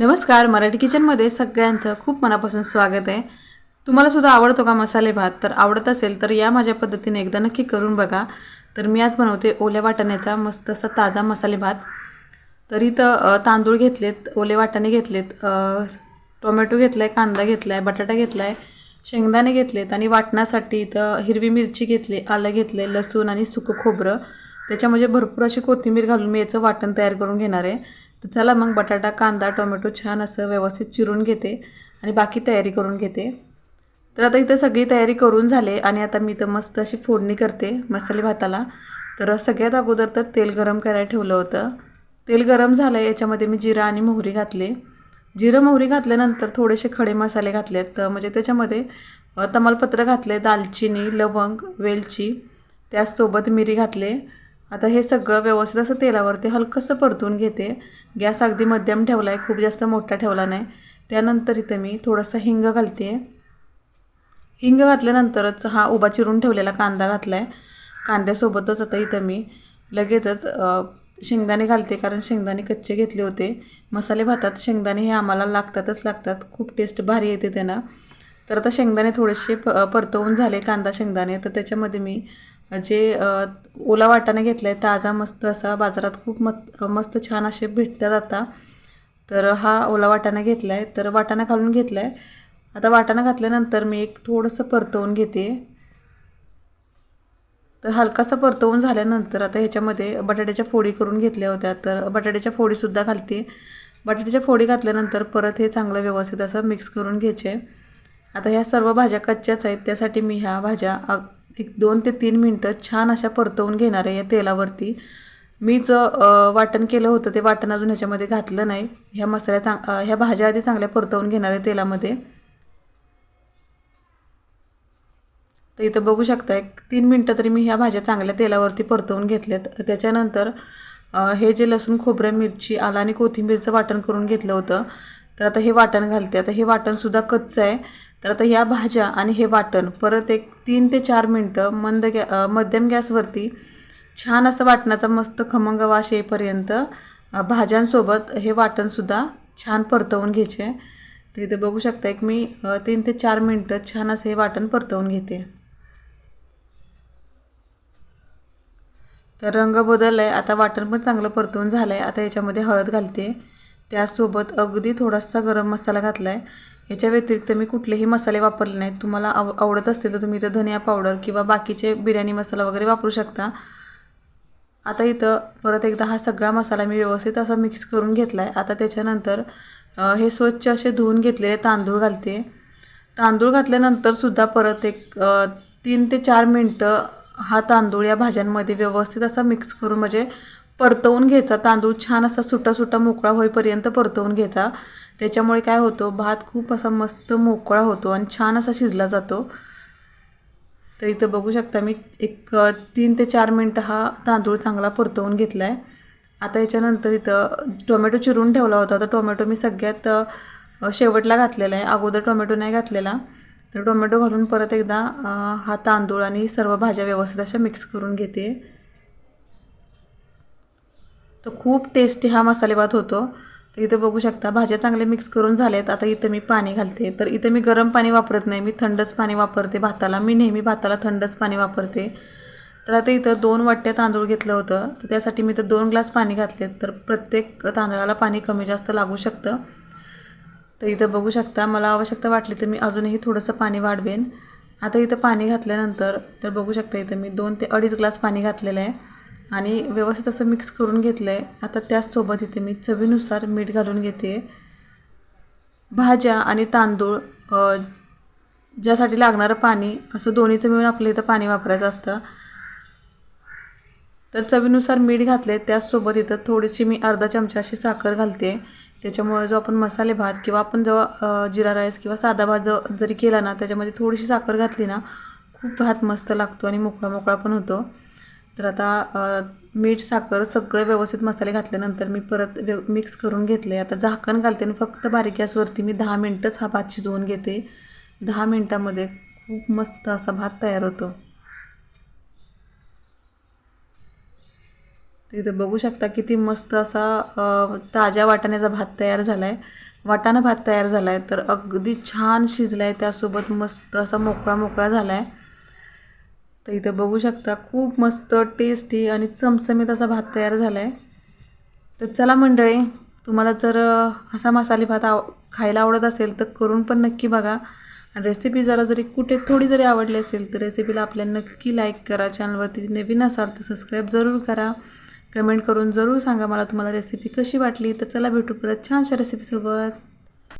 नमस्कार मराठी किचनमध्ये सगळ्यांचं खूप मनापासून स्वागत आहे. तुम्हाला सुद्धा आवडतो का मसाले भात? तर आवडत असेल तर या माझ्या पद्धतीने एकदा नक्की करून बघा. तर मी आज बनवते ओल्या वाटाण्याचा मस्त असा ताजा मसाले भात. तर इथं तांदूळ घेतलेत ओले वाटाणे घेतलेत टोमॅटो घेतला आहे कांदा घेतला आहे बटाटा घेतला आहे शेंगदाणे घेतलेत आणि वाटण्यासाठी इथं हिरवी मिरची घेतली आलं घेतलं आहे लसूण आणि सुकं खोबरं. त्याच्यामध्ये भरपूर अशी कोथिंबीर घालून मी याचं वाटण तयार करून घेणार आहे. तर चला मग बटाटा कांदा टोमॅटो छान असं व्यवस्थित चिरून घेते आणि बाकी तयारी करून घेते. तर आता इथं सगळी तयारी करून झाले आणि आता मी इथं मस्त अशी फोडणी करते मसाले भाताला. तर सगळ्यात अगोदर तर तेल गरम करायला ठेवलं होतं. तेल गरम झालं याच्यामध्ये मी जिरा आणि मोहरी घातले. जिरं मोहरी घातल्यानंतर थोडेसे खडे मसाले घातलेत. तर म्हणजे त्याच्यामध्ये तमालपत्र घातले दालचिनी लवंग वेलची त्याचसोबत मिरी घातले. आता हे सगळं व्यवस्थित असं तेलावरती हलकंसं परतून घेते. गॅस अगदी मध्यम ठेवला आहे खूप जास्त मोठा ठेवला नाही. त्यानंतर इथं मी थोडंसं हिंग घालते. हिंग घातल्यानंतरच हा उभा चिरून ठेवलेला कांदा घातला आहे कांद्यासोबतच आता इथं मी लगेचच शेंगदाणे घालते कारण शेंगदाणे कच्चे घेतले होते. मसाले भातात शेंगदाणे हे आम्हाला लागतातच लागतात. खूप टेस्ट भारी येते त्यांना. तर आता शेंगदाणे थोडेसे प परतवून झाले कांदा शेंगदाणे. तर त्याच्यामध्ये मी जे ओला वाटाणे घेतला आहे ताजा मस्त असा बाजारात खूप मस्त मस्त छान असे भेटतात आता. तर हा ओला वाटाणा घेतला आहे तर वाटाणा घालून घेतला आहे आता वाटाणा घातल्यानंतर मी एक थोडंसं परतवून घेते. तर हलकासा परतवून झाल्यानंतर आता ह्याच्यामध्ये बटाट्याच्या फोडी करून घेतल्या होत्या. तर बटाट्याच्या फोडीसुद्धा घालते. बटाट्याच्या फोडी घातल्यानंतर परत हे चांगलं व्यवस्थित असं मिक्स करून घ्यायचे. आता ह्या सर्व भाज्या कच्च्याच आहेत. त्यासाठी मी ह्या भाज्या एक दोन ते तीन मिनटं छान अशा परतवून घेणार आहे या तेलावरती. मी जो वाटण केलं होतं ते वाटण अजून ह्याच्यामध्ये घातलं नाही. ह्या मसाल्या चांग ह्या भाज्या आधी चांगल्या परतवून घेणार आहे तेलामध्ये. तर इथं बघू शकता एक तीन मिनटं तरी मी ह्या भाज्या चांगल्या तेलावरती परतवून घेतल्यात. त्याच्यानंतर हे जे लसूण खोबऱ्या मिरची आला आणि कोथिंबीरचं वाटण करून घेतलं होतं. तर आता हे वाटण घालते. आता हे वाटणसुद्धा कच्चं आहे. तर आता या भाज्या आणि हे वाटण परत एक तीन ते चार मिनटं मंद गॅ मध्यम गॅसवरती छान असं वाटणाचा मस्त खमंग वास येईपर्यंत भाज्यांसोबत हे वाटणसुद्धा छान परतवून घ्यायचे. तर इथे बघू शकता एक मी तीन ते चार मिनटं छान असं हे वाटण परतवून घेते. तर रंग बदलला आहे आता वाटण पण चांगलं परतवून झालं आहे आता याच्यामध्ये हळद घालते. त्यासोबत अगदी थोडासा गरम मसाला घातला आहे याच्या व्यतिरिक्त मी कुठलेही मसाले वापरले नाहीत. तुम्हाला आव आवडत असतील तर तुम्ही इथं धनिया पावडर किंवा बाकीचे बिर्याणी मसाला वगैरे वापरू शकता. आता इथं परत एकदा हा सगळा मसाला मी व्यवस्थित असा मिक्स करून घेतला आहे आता त्याच्यानंतर हे स्वच्छ असे धुवून घेतलेले तांदूळ घालते. तांदूळ घातल्यानंतरसुद्धा परत एक तीन ते चार मिनटं हा तांदूळ या भाज्यांमध्ये व्यवस्थित असा मिक्स करून म्हणजे परतवून घ्यायचा. तांदूळ छान असा सुटा सुटा मोकळा होईपर्यंत परतवून घ्यायचा. त्याच्यामुळे काय होतो भात खूप असा मस्त मोकळा होतो आणि छान असा शिजला जातो. तर इथं बघू शकता मी एक तीन ते चार मिनटं हा तांदूळ चांगला परतवून घेतला आहे आता याच्यानंतर इथं टोमॅटो चिरून ठेवला होता. तर टोमॅटो मी सगळ्यात शेवटला घातलेला आहे. अगोदर टोमॅटो नाही घातलेला. तर टोमॅटो घालून परत एकदा हा तांदूळ आणि सर्व भाज्या व्यवस्थित अशा मिक्स करून घेते. तर खूप टेस्टी हा मसाले भात होतो. तर इथं बघू शकता भाज्या चांगल्या मिक्स करून झाल्यात. आता इथं मी पाणी घालते. तर इथं मी गरम पाणी वापरत नाही. मी थंडच पाणी वापरते भाताला. मी नेहमी भाताला थंडच पाणी वापरते. तर आता इथं दोन वाट्या तांदूळ घेतलं होतं. तर त्यासाठी मी इथं दोन ग्लास पाणी घातले तर प्रत्येक तांदळाला पाणी कमी जास्त लागू शकतं. तर इथं बघू शकता मला आवश्यकता वाटली तर मी अजूनही थोडंसं पाणी वाढवेन. आता इथं पाणी घातल्यानंतर तर बघू शकता इथं मी दोन ते अडीच ग्लास पाणी घातलेलं आहे. आणि व्यवस्थित असं मिक्स करून घेतलं आहे आता त्याचसोबत इथे मी चवीनुसार मीठ घालून घेते. भाज्या आणि तांदूळ ज्यासाठी लागणारं पाणी असं दोन्हीचं मिळून आपल्या इथं पाणी वापरायचं असतं. तर चवीनुसार मीठ घातले त्याचसोबत इथं थोडीशी मी अर्धा चमचा अशी साखर घालते. त्याच्यामुळे जो आपण मसाले भात किंवा आपण जेव्हा जिरा राईस किंवा साधा भात जरी केला ना त्याच्यामध्ये थोडीशी साखर घातली ना खूप भात मस्त लागतो आणि मोकळा मोकळा पण होतो. तर आता मीठ साखर सगळं व्यवस्थित मसाले घातल्यानंतर मी परत व्य मिक्स करून घेतले आता झाकण घालते आणि फक्त बारीक गॅसवरती मी दहा मिनटंच हा भात शिजवून घेते. दहा मिनटामध्ये खूप मस्त असा भात तयार होतो. तिथे बघू शकता किती मस्त असा ताज्या वाटाण्याचा भात तयार झाला आहे वाटाणा भात तयार झाला आहे तर अगदी छान शिजला आहे त्यासोबत मस्त असा मोकळा मोकळा झाला आहे तर इथं बघू शकता खूप मस्त टेस्टी आणि चमचमीत असा भात तयार झाला आहे तर चला मंडळी तुम्हाला जर असा मसाले भात आव खायला आवडत असेल तर करून पण नक्की बघा. आणि रेसिपी जरा जरी कुठे थोडी जरी आवडली असेल तर रेसिपीला आपल्या नक्की लाईक करा. चॅनलवरती नवीन असाल तर सबस्क्राईब जरूर करा. कमेंट करून जरूर सांगा मला तुम्हाला रेसिपी कशी वाटली. तर चला भेटू परत छानशा रेसिपीसोबत